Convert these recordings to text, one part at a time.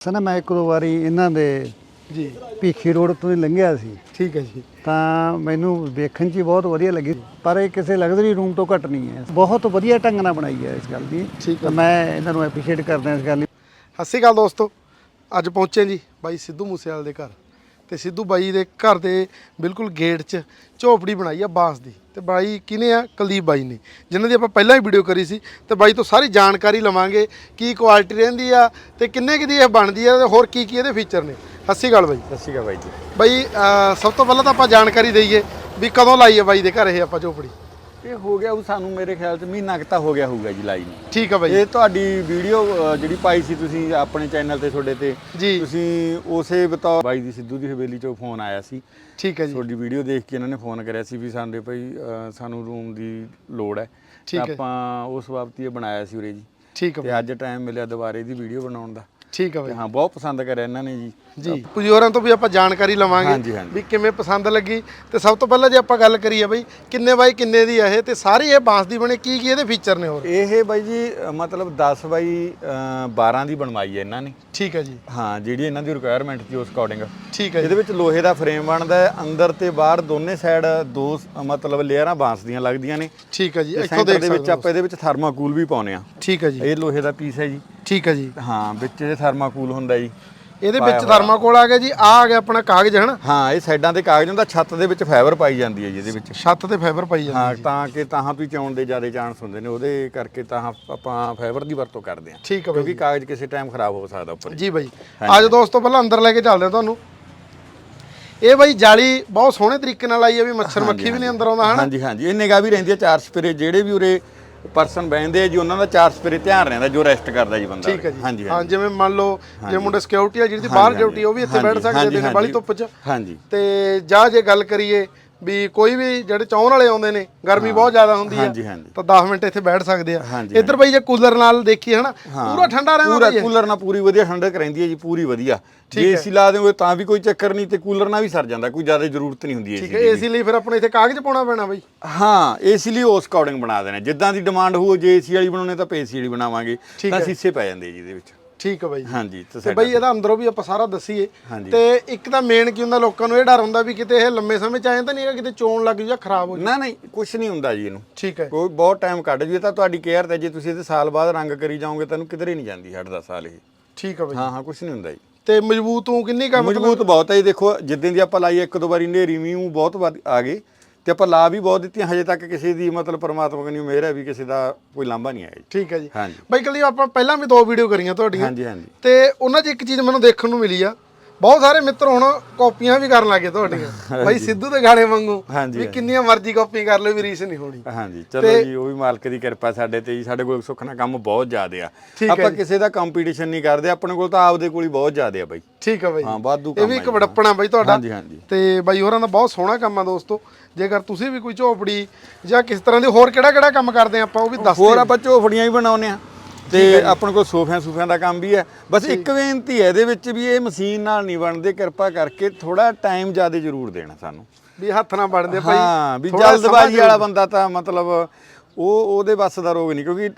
ਸਨਾ ਮੈਂ ਇੱਕ ਦੋ ਵਾਰੀ ਇਹਨਾਂ ਦੇ ਜੀ। ਭੀਖੀ ਰੋਡ ਤੋਂ ਹੀ ਲੰਘਿਆ ਸੀ। ਠੀਕ ਹੈ ਜੀ। ਤਾਂ ਮੈਨੂੰ ਵੇਖਣ 'ਚ ਹੀ ਬਹੁਤ ਵਧੀਆ ਲੱਗੀ। ਪਰ ਇਹ ਕਿਸੇ ਲਗਜ਼ਰੀ ਰੂਮ ਤੋਂ ਘੱਟ ਨਹੀਂ ਹੈ। ਬਹੁਤ ਵਧੀਆ ਢੰਗ ਨਾਲ ਬਣਾਈ ਹੈ ਇਸ ਗੱਲ ਦੀ। ਠੀਕ ਹੈ। ਤਾਂ ਮੈਂ ਇਹਨਾਂ ਨੂੰ ਐਪਰੀਸ਼ੀਏਟ ਕਰਦਾ ਇਸ ਗੱਲ ਲਈ ਸਤਿ ਸ਼੍ਰੀ ਅਕਾਲ ਦੋਸਤੋ। ਅੱਜ ਪਹੁੰਚੇ ਜੀ ਬਾਈ ਸਿੱਧੂ ਮੂਸੇਵਾਲੇ ਦੇ ਘਰ। ਤੇ ਸਿੱਧੂ ਬਾਈ ਦੇ ਘਰ ਦੇ ਬਿਲਕੁਲ ਗੇਟ 'ਚ ਝੋਪੜੀ ਬਣਾਈ ਆ ਬਾਂਸ ਦੀ। ਤੇ ਬਾਈ ਕਿਹਨੇ ਆ? ਕੁਲਦੀਪ ਬਾਈ ਨੇ। ਜਿਨ੍ਹਾਂ ਦੀ ਆਪਾਂ ਪਹਿਲਾਂ ਹੀ ਵੀਡੀਓ ਕਰੀ ਸੀ। ਤੇ ਬਾਈ ਤੋਂ ਸਾਰੀ ਜਾਣਕਾਰੀ ਲਵਾਂਗੇ ਕੀ ਕੁਆਲਿਟੀ ਰਹਿੰਦੀ ਆ ਤੇ ਕਿੰਨੇ ਕੁ ਦੀ ਇਹ ਬਣਦੀ ਆ ਤੇ ਹੋਰ ਕੀ ਕੀ ਇਹਦੇ ਫੀਚਰ ਨੇ। ਸਤਿ ਸ਼੍ਰੀ ਅਕਾਲ ਬਾਈ। ਸਤਿ ਸ਼੍ਰੀ ਅਕਾਲ ਬਾਈ ਜੀ। ਬਾਈ ਸਭ ਤੋਂ ਪਹਿਲਾਂ ਤਾਂ ਆਪਾਂ ਜਾਣਕਾਰੀ ਦਈਏ ਵੀ ਕਦੋਂ ਲਾਈ ਆ ਬਾਈ ਦੇ ਘਰ ਇਹ ਆਪਾਂ ਝੋਪੜੀ? ਇਹ ਹੋ ਗਿਆ ਉਹ ਸਾਨੂੰ ਮੇਰੇ ਖਿਆਲ ਚ ਮਹੀਨਾ ਕੁ ਤਾਂ ਹੋ ਗਿਆ ਹੋਊਗਾ ਜੀ ਲਾਈ ਨੂੰ। ਠੀਕ ਆ ਬਾਈ। ਇਹ ਤੁਹਾਡੀ ਵੀਡੀਓ ਜਿਹੜੀ ਪਾਈ ਸੀ ਤੁਸੀਂ ਆਪਣੇ ਚੈਨਲ ਤੇ ਤੁਹਾਡੇ ਤੇ ਜੀ। ਤੁਸੀਂ ਉਸੇ ਬਤੌਰ ਬਾਈ ਦੀ ਸਿੱਧੂ ਦੀ ਹਵੇਲੀ ਚੋਂ ਫੋਨ ਆਇਆ ਸੀ। ਠੀਕ ਹੈ ਜੀ। ਤੁਹਾਡੀ ਵੀਡੀਓ ਦੇਖ ਕੇ ਇਹਨਾਂ ਨੇ ਫੋਨ ਕਰਿਆ ਸੀ ਵੀ ਸਾਡੇ ਭਾਈ ਸਾਨੂੰ ਰੂਮ ਦੀ ਲੋੜ ਹੈ। ਠੀਕ ਹੈ। ਆਪਾਂ ਉਸ ਹੀ ਇਹ ਬਣਾਇਆ ਸੀ ਉਰੇ ਜੀ। ਠੀਕ ਆ ਬਾਈ। ਤੇ ਅੱਜ ਟਾਈਮ ਮਿਲਿਆ ਦੁਬਾਰੇ ਦੀ ਵੀਡੀਓ ਬਣਾਉਣ ਦਾ। ਠੀਕ ਆ ਬਾਈ। ਹਾਂ ਬਹੁਤ ਪਸੰਦ ਕਰਿਆ ਇਹਨਾਂ ਨੇ ਜੀ। ਜੀ। ਪੁਜੋਰਾਂ ਤੋਂ ਵੀ ਆਪਾਂ ਜਾਣਕਾਰੀ ਲਵਾਂਗੇ। ਵੀ ਕਿਵੇਂ ਪਸੰਦ ਲੱਗੀ। ਤੇ ਸਭ ਤੋਂ ਪਹਿਲਾਂ ਜੇ ਆਪਾਂ ਗੱਲ ਕਰੀਏ ਬਈ ਕਿੰਨੇ ਬਾਈ ਕਿੰਨੇ ਦੀ ਇਹ? ਤੇ ਸਾਰੀ ਇਹ ਬਾਂਸ ਦੀ ਬਣੇ ਕੀ ਕੀ ਇਹਦੇ ਫੀਚਰ ਨੇ ਹੋਰ? ਇਹ ਬਾਈ ਜੀ ਮਤਲਬ 10 ਬਾਈ ਅ, 12 ਦੀ ਬਣਵਾਈ ਹੈ ਇਹਨਾਂ ਨੇ। ਠੀਕ ਹੈ ਜੀ। ਹਾਂ ਜਿਹੜੀ ਇਹਨਾਂ ਦੀ ਰਿਕੁਆਇਰਮੈਂਟ ਸੀ ਉਸ ਅਕੋਰਡਿੰਗ ਠੀਕ ਹੈ ਇਹਦੇ ਵਿੱਚ ਲੋਹੇ ਦਾ ਫਰੇਮ ਬਣਦਾ ਹੈ ਅੰਦਰ ਤੇ ਬਾਹਰ ਦੋਨੇ ਸਾਈਡ ਦੋ ਮਤਲਬ ਲੇਅਰਾਂ ਬਾਂਸ ਦੀਆਂ ਲੱਗਦੀਆਂ ਨੇ। ਠੀਕ ਹੈ ਜੀ ਇੱਥੋਂ ਦੇ ਵਿੱਚ ਆਪਾਂ ਇਹਦੇ ਵਿੱਚ ਥਰਮਾਕੂਲ ਵੀ ਪਾਉਨੇ ਆ। ਠੀਕ ਹੈ ਜੀ। ਇਹ ਲੋਹੇ ਦਾ ਪੀਸ ਹੈ ਜੀ। ਠੀਕ ਹੈ ਜੀ। ਹਾਂ ਵਿੱਚ ਇਹ ਥਰਮਾਕੂਲ ਹੁੰਦਾ ਜੀ। ਇਹਦੇ ਵਿੱਚ ਥਰਮਾਕੋਲ ਆ ਗਿਆ ਜੀ ਆ ਆ ਗਿਆ ਆਪਣਾ ਕਾਗਜ਼ ਹਨਾ? ਹਾਂ ਇਹ ਸਾਈਡਾਂ ਤੇ ਕਾਗਜ਼ ਹੁੰਦਾ ਛੱਤ ਦੇ ਵਿੱਚ ਫਾਈਬਰ ਪਾਈ ਜਾਂਦੀ ਹੈ ਜੀ ਇਹਦੇ ਵਿੱਚ। ਛੱਤ ਤੇ ਫਾਈਬਰ ਪਾਈ ਜਾਂਦੀ ਹਾਂ ਤਾਂ ਕਿ ਤਾਹਾਂ ਤੋਂ ਚੌਣ ਦੇ ਜ਼ਿਆਦਾ ਚਾਂਸ ਹੁੰਦੇ ਨੇ ਉਹਦੇ ਕਰਕੇ ਤਾਂ ਆਪਾਂ ਫਾਈਬਰ ਦੀ ਵਰਤੋਂ ਕਰਦੇ ਹਾਂ। ਠੀਕ ਹੈ ਕਿਉਂਕਿ ਕਾਗਜ਼ ਕਿਸੇ ਟਾਈਮ ਖਰਾਬ ਹੋ ਸਕਦਾ ਉੱਪਰ ਜੀ ਬਾਈ। ਅੱਜ ਦੋਸਤੋ ਪਹਿਲਾਂ ਅੰਦਰ ਲੈ ਕੇ ਚੱਲਦੇ ਹਾਂ ਤੁਹਾਨੂੰ। ਇਹ ਬਾਈ ਜਾਲੀ ਬਹੁਤ ਸੋਹਣੇ ਤਰੀਕੇ ਨਾਲ ਆਈ ਹੈ ਵੀ ਮੱਛਰ ਮੱਖੀ ਵੀ ਨਹੀਂ ਅੰਦਰ ਆਉਂਦਾ ਹਨਾ? ਹਾਂਜੀ ਹਾਂਜੀ। ਇਹ ਨਿਗਾਹ ਵੀ ਰਹਿੰਦੀ ਹੈ ਚਾਰ ਸਪਰੇ ਜਿਹੜੇ ਵੀ ਉਰੇ ਪਰਸਨ ਬਹਿੰਦੇ ਆ ਜੀ ਉਹਨਾਂ ਦਾ ਚਾਰ ਸਪਰੇ ਧਿਆਨ ਰਹਿੰਦਾ ਜੋ ਰੈਸਟ ਕਰਦਾ ਜੀ ਬੰਦਾ। ਠੀਕ ਹੈ ਜੀ। ਹਾਂਜੀ ਹਾਂ ਜਿਵੇਂ ਮੰਨ ਲਓ ਜੇ ਮੁੰਡੇ ਸਿਕਿਉਰਿਟੀ ਆ ਜਿਹੜੀ ਬਾਹਰ ਡਿਊਟੀ ਉਹ ਵੀ ਇੱਥੇ ਬੈਠ ਸਕਦੇ ਨੇ ਬਾਲੀ ਧੁੱਪ 'ਚ। ਹਾਂਜੀ। ਤੇ ਜਾਂ ਜੇ ਗੱਲ ਕਰੀਏ ਵੀ ਕੋਈ ਵੀ ਜਿਹੜੇ ਚਾਹਣ ਵਾਲੇ ਆਉਂਦੇ ਨੇ ਗਰਮੀ ਬਹੁਤ ਜ਼ਿਆਦਾ ਹੁੰਦੀ ਹਾਂਜੀ ਤਾਂ 10 ਮਿੰਟ ਇੱਥੇ ਬੈਠ ਸਕਦੇ ਆ। ਇੱਧਰ ਬਈ ਜੇ ਕੂਲਰ ਨਾਲ ਦੇਖੀਏ ਹਨਾ ਪੂਰਾ ਠੰਡਾ ਰਹਿੰਦਾ ਪੂਰਾ। ਕੂਲਰ ਨਾਲ ਪੂਰੀ ਵਧੀਆ ਠੰਡਕ ਰਹਿੰਦੀ ਹੈ ਜੀ ਪੂਰੀ ਵਧੀਆ। ਜੇ ਏਸੀ ਲਾ ਦਿਓਗੇ ਤਾਂ ਵੀ ਕੋਈ ਚੱਕਰ ਨਹੀਂ ਤੇ ਕੂਲਰ ਨਾਲ ਵੀ ਸਰ ਜਾਂਦਾ ਕੋਈ ਜ਼ਿਆਦਾ ਜ਼ਰੂਰਤ ਨਹੀਂ ਹੁੰਦੀ ਠੀਕ ਏਸੀ ਹੈ ਏਸੀ ਲਈ ਫਿਰ ਆਪਣੇ ਇੱਥੇ ਕਾਗਜ਼ ਪਾਉਣਾ ਪੈਣਾ ਬਈ। ਹਾਂ ਏਸੀ ਲਈ ਉਸ ਅਕੋਰਡਿੰਗ ਬਣਾ ਦੇਣਾ। ਜਿੱਦਾਂ ਦੀ ਡਿਮਾਂਡ ਹੋਊ ਜੇ ਏਸੀ ਵਾਲੀ ਬਣਾਉਣੇ ਤਾਂ ਏਸੀ ਵਾਲੀ ਬਣਾਵਾਂਗੇ। ਠੀਕ ਤਾਂ ਹੈ। ਸੀਸੇ ਪੈ ਜਾਂਦੇ ਜੀ ਇਹਦੇ ਵਿੱਚ। ਠੀਕ ਹੈ ਬਾਈ ਹਾਂਜੀ ਤੇ ਤੇ ਬਈ ਇਹਦਾ ਅੰਦਰੋਂ ਵੀ ਆਪਾਂ ਸਾਰਾ ਦੱਸੀਏ। ਹਾਂਜੀ। ਤੇ ਇੱਕ ਤਾਂ ਮੇਨ ਕੀ ਹੁੰਦਾ ਲੋਕਾਂ ਨੂੰ ਇਹ ਡਰ ਹੁੰਦਾ ਵੀ ਕਿਤੇ ਇਹ ਲੰਮੇ ਸਮੇਂ ਚ ਆਏ ਤਾਂ ਨਹੀਂ ਹੈਗਾ ਕਿਤੇ ਚੋਣ ਲੱਗ ਜੂ ਜਾਂ ਖਰਾਬ ਹੋ ਜੂ ਨਾ ਨਹੀਂ ਕੁਝ ਨਹੀਂ ਹੁੰਦਾ ਜੀ ਇਹਨੂੰ। ਠੀਕ ਹੈ। ਕੋਈ ਬਹੁਤ ਟਾਈਮ ਕੱਢ ਜੂ ਇਹ ਤਾਂ ਤੁਹਾਡੀ ਕੇਅਰ ਤੇ ਜੇ ਤੁਸੀਂ ਇਹਦੇ ਸਾਲ ਬਾਅਦ ਰੰਗ ਕਰੀ ਜਾਓਗੇ ਤੁਹਾਨੂੰ ਕਿਧਰੇ ਨਹੀਂ ਜਾਂਦੀ 8-10 ਸਾਲ ਇਹ। ਠੀਕ ਹੈ ਬਈ ਹਾਂ ਹਾਂ ਕੁਝ ਨਹੀਂ ਹੁੰਦਾ ਜੀ। ਤੇ ਮਜ਼ਬੂਤ ਹੂੰ ਕਿੰਨੀ ਕੰਮ ਮਜ਼ਬੂਤ ਬਹੁਤ ਹੈ ਜੀ ਦੇਖੋ ਜਿੱਦਾਂ ਦੀ ਆਪਾਂ ਲਾਈ ਇੱਕ ਦੋ ਵਾਰੀ ਨੇਰੀ ਮੀਂਹ ਬਹੁਤ ਵੱਧ ਆ ਗਏ। ਤੇ ਆਪਾਂ ਲਾ ਵੀ ਬਹੁਤ ਦਿੱਤੀਆਂ ਹਜੇ ਤੱਕ ਕਿਸੇ ਦੀ ਮਤਲਬ ਪਰਮਾਤਮਾ ਕਨੀ ਮਿਹਰ ਹੈ ਵੀ ਕਿਸੇ ਦਾ ਕੋਈ ਲਾਂਭਾ ਨਹੀਂ ਆਇਆ ਜੀ। ਠੀਕ ਹੈ ਜੀ। ਹਾਂਜੀ। ਬਾਈ ਕੱਲੀ ਆਪਾਂ ਪਹਿਲਾਂ ਵੀ ਦੋ ਵੀਡੀਓ ਕਰੀਆਂ ਤੁਹਾਡੀਆਂ। ਹਾਂਜੀ ਹਾਂਜੀ। ਤੇ ਉਹਨਾਂ 'ਚ ਇੱਕ ਚੀਜ਼ ਮੈਨੂੰ ਦੇਖਣ ਨੂੰ ਮਿਲੀ ਆ। ਬਹੁਤ ਸਾਰੇ ਮਿੱਤਰ ਹੁਣ ਕਾਪੀਆਂ ਵੀ ਕਰਨ ਲੱਗੇ ਤੁਹਾਡੀਆਂ। ਬਾਈ ਸਿੱਧੂ ਦੇ ਗਾਣੇ ਵਾਂਗੂ ਵੀ। ਕਿੰਨੀਆਂ ਮਰਜ਼ੀ ਕਾਪੀ ਕਰ ਲਓ ਵੀ ਰੀਸ ਨਹੀਂ ਹੋਣੀ। ਹਾਂਜੀ ਚਲੋ ਜੀ ਉਹ ਵੀ ਮਾਲਕ ਦੀ ਕਿਰਪਾ ਸਾਡੇ ਤੇ ਜੀ ਸਾਡੇ ਕੋਲ ਸੁੱਖ ਨਾਲ ਕੰਮ ਬਹੁਤ ਜ਼ਿਆਦੇ ਆ। ਆਪਾਂ ਕਿਸੇ ਦਾ ਕੰਪੀਟੀਸ਼ਨ ਨਹੀਂ ਕਰਦੇ ਆਪਣੇ ਕੋਲ ਤਾਂ ਆਪਦੇ ਕੋਲ ਹੀ ਬਹੁਤ ਜ਼ਿਆਦੇ ਆ ਬਾਈ। ਠੀਕ ਹੈ ਬਾਈ। ਹਾਂ ਵਾਧੂ ਇਹ ਕੰਮ ਵੀ ਆ ਇੱਕ ਜੀ। ਵਡੱਪਣਾ ਬਾਈ ਤੁਹਾਡਾ। ਹਾਂਜੀ ਹਾਂਜੀ। ਤੇ ਬਾਈ ਹੋਰਾਂ ਦਾ ਬਹੁਤ ਸੋਹਣਾ ਕੰਮ ਆ ਦੋਸਤੋ। ਜੇਕਰ ਤੁਸੀਂ ਵੀ ਕੋਈ ਝੋਪੜੀ ਜਾਂ ਕਿਸ ਤਰ੍ਹਾਂ ਦੀ ਹੋਰ ਕਿਹੜਾ ਕਿਹੜਾ ਕੰਮ ਕਰਦੇ ਆ ਆਪਾਂ ਉਹ ਵੀ ਦੱਸ ਹੋਰ ਆਪਾਂ ਝੋਫੜੀਆਂ ਵੀ ਬਣਾਉਨੇ ਆ। ਤੇ ਆਪਣੇ ਕੋਲ ਸੋਫਿਆਂ ਸੂਫਿਆਂ ਦਾ ਕੰਮ ਵੀ ਹੈ। ਬਸ ਇੱਕ ਬੇਨਤੀ ਹੈ ਇਹਦੇ ਵਿੱਚ ਵੀ ਇਹ ਮਸ਼ੀਨ ਨਾਲ ਨਹੀਂ ਬਣਦੇ। ਕਿਰਪਾ ਕਰਕੇ ਥੋੜਾ ਟਾਈਮ ਜ਼ਿਆਦਾ ਜ਼ਰੂਰ ਦੇਣਾ ਸਾਨੂੰ। ਵੀ ਹੱਥ ਨਾਲ ਬਣਦੇ ਬਾਈ। ਹਾਂ ਵੀ ਜਲਦਬਾਜ਼ੀ ਵਾਲਾ ਬੰਦਾ ਤਾਂ ਮਤਲਬ ਉਹ ਉਹਦੇ ਵੱਸ ਦਾ ਰੋਗ ਨਹੀਂ ਕਿਉਂਕਿ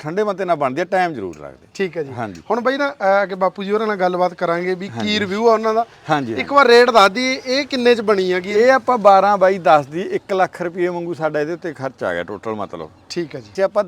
ਠੰਡੇ ਬੰਦੇ ਨਾਲ ਬਣਦੀ ਹੈ ਟਾਈਮ ਜ਼ਰੂਰ ਲੱਗਦੇ। ਠੀਕ ਹੈ ਜੀ। ਹਾਂਜੀ। ਹੁਣ ਬਾਈ ਨਾ ਅਹ, ਕਿ ਬਾਪੂ ਜੀ ਹੋਰਾਂ ਨਾਲ ਗੱਲਬਾਤ ਕਰਾਂਗੇ ਵੀ ਕੀ ਰਿਵਿਊ ਆ ਉਹਨਾਂ ਦਾ। ਹਾਂਜੀ ਇੱਕ ਵਾਰ ਰੇਟ ਦੱਸ ਦੀ ਇਹ ਕਿੰਨੇ ਚ ਬਣੀ ਹੈਗੀ ਇਹ ਆਪਾਂ 12 ਬਾਈ 10 ਦੀ 1 ਲੱਖ ਰੁਪਏ ਵਾਂਗੂ ਸਾਡਾ ਇਹਦੇ ਉੱਤੇ ਖਰਚ ਆ ਗਿਆ ਟੋਟਲ ਮਤਲਬ। ਠੀਕ ਹੈ ਜੀ। ਜੇ ਆਪਾਂ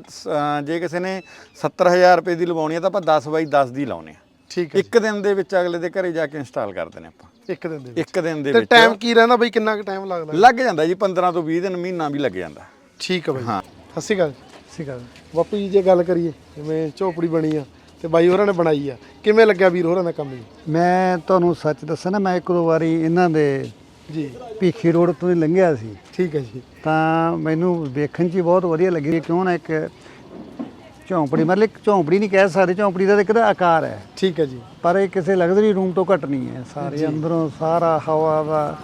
ਜੇ ਕਿਸੇ ਨੇ 70000 ਰੁਪਏ ਦੀ ਲਵਾਉਣੀ ਹੈ ਤਾਂ ਆਪਾਂ 10 ਬਾਈ 10 ਦੀ ਲਾਉਨੇ ਆ। ਠੀਕ ਹੈ ਇੱਕ ਦਿਨ ਦੇ ਵਿੱਚ ਅਗਲੇ ਦੇ ਘਰੇ ਜਾ ਕੇ ਇੰਸਟਾਲ ਕਰ ਦਿੰਦੇ ਆਪਾਂ। ਇੱਕ ਦਿਨ ਦੇ ਵਿੱਚ। ਇੱਕ ਦਿਨ ਦੇ ਤੇ ਵਿੱਚ। ਟਾਈਮ ਕੀ ਰਹਿੰਦਾ ਬਾਈ ਕਿੰਨਾ ਕੁ ਟਾਈਮ ਲੱਗਦਾ? ਲੱਗ ਜਾਂਦਾ ਜੀ 15 ਤੋਂ 20 ਦਿਨ ਮਹੀਨਾ ਵੀ ਲੱਗ ਜਾਂਦਾ। ਠੀਕ ਹੈ ਬਾਈ। ਹਾਂ। ਸਤਿ ਸ਼੍ਰੀ ਅਕਾਲ ਸਤਿ ਸ਼੍ਰੀ ਅਕਾਲ। ਬਾਪੂ ਜੀ ਜੇ ਗੱਲ ਕਰੀਏ ਜਿਵੇਂ ਝੋਪੜੀ ਬਣੀ ਆ ਤੇ ਬਾਈ ਹੋਰਾਂ ਨੇ ਬਣਾਈ ਆ ਕਿਵੇਂ ਲੱਗਿਆ ਵੀਰ ਹੋਰਾਂ ਦਾ ਕੰਮ ਜੀ? ਮੈਂ ਤੁਹਾਨੂੰ ਸੱਚ ਦੱਸਾਂ ਨਾ ਮੈਂ ਇੱਕ ਦੋ ਵਾਰੀ ਇਹਨਾਂ ਦੇ ਜੀ। ਭੀਖੀ ਰੋਡ ਤੋਂ ਹੀ ਲੰਘਿਆ ਸੀ। ਠੀਕ ਹੈ ਜੀ। ਤਾਂ ਮੈਨੂੰ ਵੇਖਣ 'ਚ ਹੀ ਬਹੁਤ ਵਧੀਆ ਲੱਗੀ ਕਿਉਂ ਨਾ ਇੱਕ ਝੌਂਪੜੀ ਮਤਲਬ ਇੱਕ ਝੌਂਪੜੀ ਨਹੀਂ ਕਹਿ ਸਕਦੇ ਝੌਂਪੜੀ ਦਾ ਤਾਂ ਇੱਕ ਦਾ ਆਕਾਰ ਹੈ। ਠੀਕ ਹੈ ਜੀ। ਪਰ ਇਹ ਕਿਸੇ ਲਗਜ਼ਰੀ ਰੂਮ ਤੋਂ ਘੱਟ ਨਹੀਂ ਹੈ। ਸਾਰੇ ਅੰਦਰੋਂ ਸਾਰਾ ਹਵਾ ਦਾ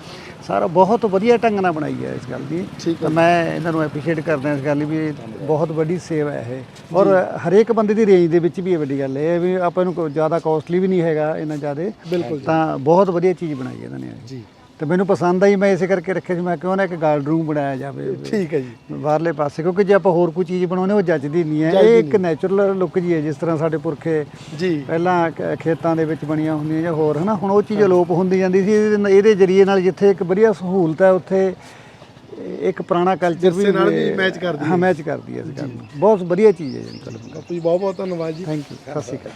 ਸਾਰਾ ਬਹੁਤ ਵਧੀਆ ਢੰਗ ਨਾਲ ਬਣਾਈ ਹੈ ਇਸ ਗੱਲ ਦੀ। ਠੀਕ ਤਾਂ ਮੈਂ ਇਹਨਾਂ ਨੂੰ ਐਪਰੀਸ਼ੀਏਟ ਕਰਦਾ ਇਸ ਗੱਲ ਲਈ ਵੀ ਇਹ ਬਹੁਤ ਵੱਡੀ ਸੇਵ ਹੈ ਇਹ। ਔਰ ਹਰੇਕ ਬੰਦੇ ਦੀ ਰੇਂਜ ਦੇ ਵਿੱਚ ਵੀ ਇਹ ਵੱਡੀ ਗੱਲ ਹੈ। ਇਹ ਵੀ ਆਪਾਂ ਨੂੰ ਕੋਈ ਜ਼ਿਆਦਾ ਕਾਸਟਲੀ ਵੀ ਨਹੀਂ ਹੈਗਾ ਇਹਨਾਂ ਜ਼ਿਆਦਾ। ਬਿਲਕੁਲ ਤਾਂ ਬਹੁਤ ਵਧੀਆ ਚੀਜ਼ ਬਣਾਈ ਹੈ ਇਹਨਾਂ ਨੇ ਜੀ। ਤੇ ਮੈਨੂੰ ਪਸੰਦ ਆਈ ਮੈਂ ਇਸੇ ਕਰਕੇ ਰੱਖਿਆ ਸੀ। ਮੈਂ ਕਿਉਂ ਨਾ ਇੱਕ ਗਾਰਡ ਰੂਮ ਬਣਾਇਆ ਜਾਵੇ। ਠੀਕ ਹੈ ਜੀ। ਬਾਹਰਲੇ ਪਾਸੇ ਕਿਉਂਕਿ ਜੇ ਆਪਾਂ ਹੋਰ ਕੋਈ ਚੀਜ਼ ਬਣਾਉਨੇ ਉਹ ਜੱਜਦੀ ਨਹੀਂ ਹੈ। ਇਹ ਇੱਕ ਨੈਚੁਰਲ ਲੁੱਕ ਜੀ ਹੈ ਜਿਸ ਤਰ੍ਹਾਂ ਸਾਡੇ ਪੁਰਖੇ ਜੀ। ਪਹਿਲਾਂ ਖੇਤਾਂ ਦੇ ਵਿੱਚ ਬਣੀਆਂ ਹੁੰਦੀਆਂ ਜਾਂ ਹੋਰ ਹਨਾ? ਹੁਣ ਉਹ ਚੀਜ਼ ਅਲੋਪ ਹੁੰਦੀ ਜਾਂਦੀ ਸੀ। ਇਹਦੇ ਇਹਦੇ ਜਰੀਏ ਨਾਲ ਜਿੱਥੇ ਇੱਕ ਵਧੀਆ ਸਹੂਲਤ ਹੈ ਉੱਥੇ ਇੱਕ ਪੁਰਾਣਾ ਕਲਚਰ ਵੀ ਨਾਲ ਵੀ match ਕਰਦੀ ਹਾਂ ਮੈਚ ਕਰਦੀ ਹੈ ਇਸ ਗੱਲ ਬਹੁਤ ਵਧੀਆ ਚੀਜ਼ ਹੈ ਜੀ ਬਾਪੂ ਜੀ ਬਹੁਤ ਬਹੁਤ ਧੰਨਵਾਦ ਜੀ। ਥੈਂਕ ਯੂ ਸਤਿ ਸ਼੍ਰੀ ਅਕਾਲ।